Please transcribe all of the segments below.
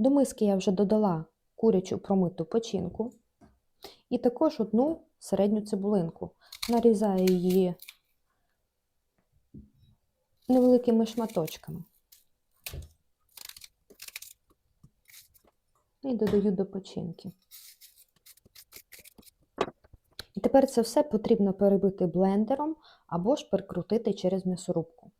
До миски я вже додала курячу промиту печінку і також одну середню цибулинку. Нарізаю її невеликими шматочками. І додаю до печінки. І тепер це все потрібно перебити блендером або ж перекрутити через м'ясорубку.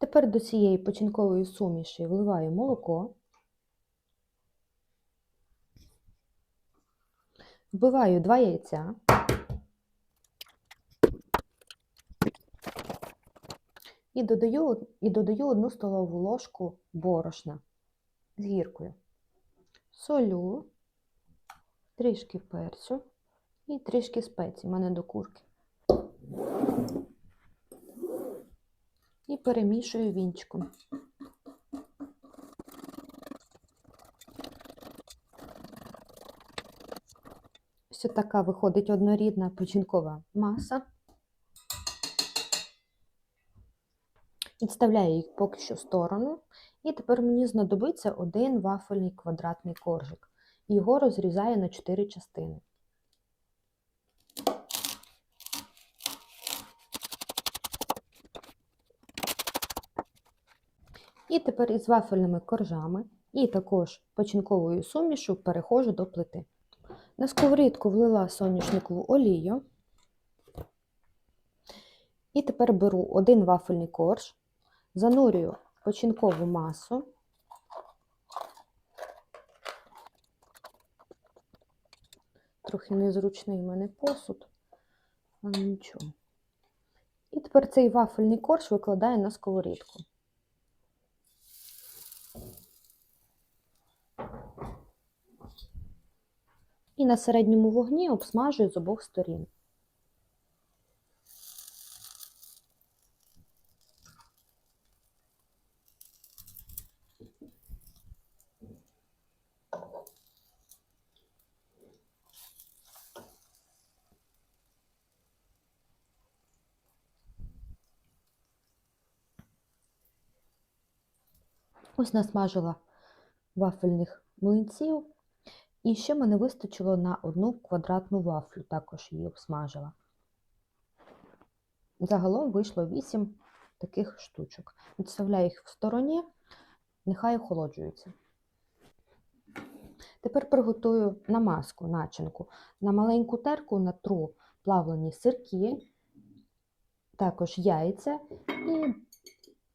Тепер до цієї печінкової суміші вливаю молоко, вбиваю 2 яйця, і додаю, і додаю 1 столову ложку борошна з гіркою, солю, трішки перцю і трішки спецій, у мене до курки. І перемішую вінчиком. Ось така виходить однорідна печінкова маса. Відставляю їх поки що в сторону. І тепер мені знадобиться один вафельний квадратний коржик. Його розрізаю на 4 частини. І тепер із вафельними коржами і також печінковою сумішу переходжу до плити. На сковорідку влила соняшникову олію. І тепер беру один вафельний корж, занурюю печінкову масу. Трохи незручний в мене посуд, але нічого. І тепер цей вафельний корж викладаю на сковорідку. На середньому вогні обсмажую з обох сторін. Ось насмажила вафельних млинців. І ще мене вистачило на одну квадратну вафлю, також її обсмажила. Загалом вийшло 8 таких штучок. Відставляю їх в стороні, нехай охолоджуються. Тепер приготую намазку, начинку. На маленьку терку натру плавлені сирки, також яйця і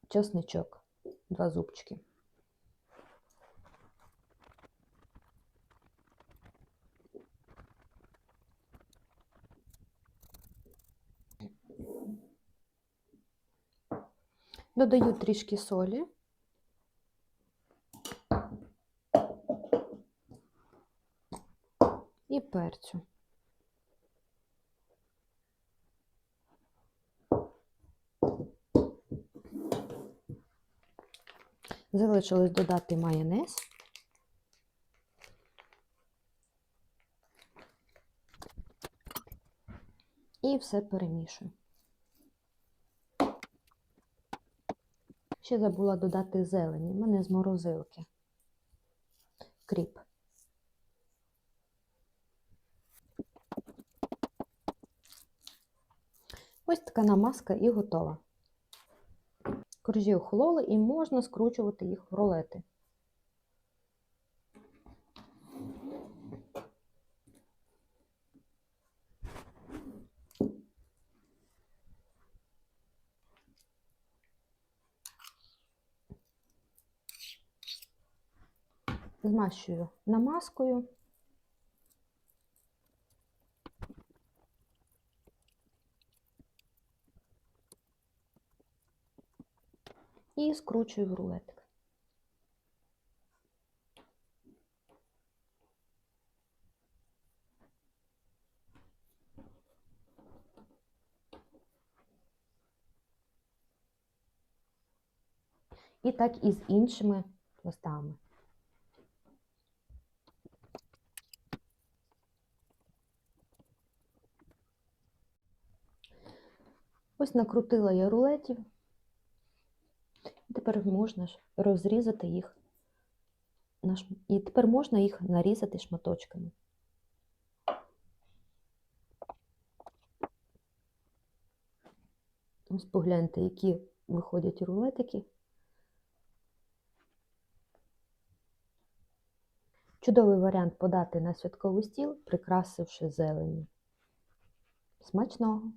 чесничок, два зубчики. Додаю трішки солі. І перцю. Залишилось додати майонез. І все перемішую. Ще забула додати зелені. У мене з морозилки. Кріп. Ось така намазка і готова. Коржі охололи і можна скручувати їх в рулети. Змащую намазкою. І скручую в рулетик. І так і з іншими пластами. Ось накрутила я рулетів тепер можна ж розрізати їх І тепер можна їх нарізати шматочками. Ось погляньте, які виходять рулетики. Чудовий варіант подати на святковий стіл, прикрасивши зеленню. Смачного!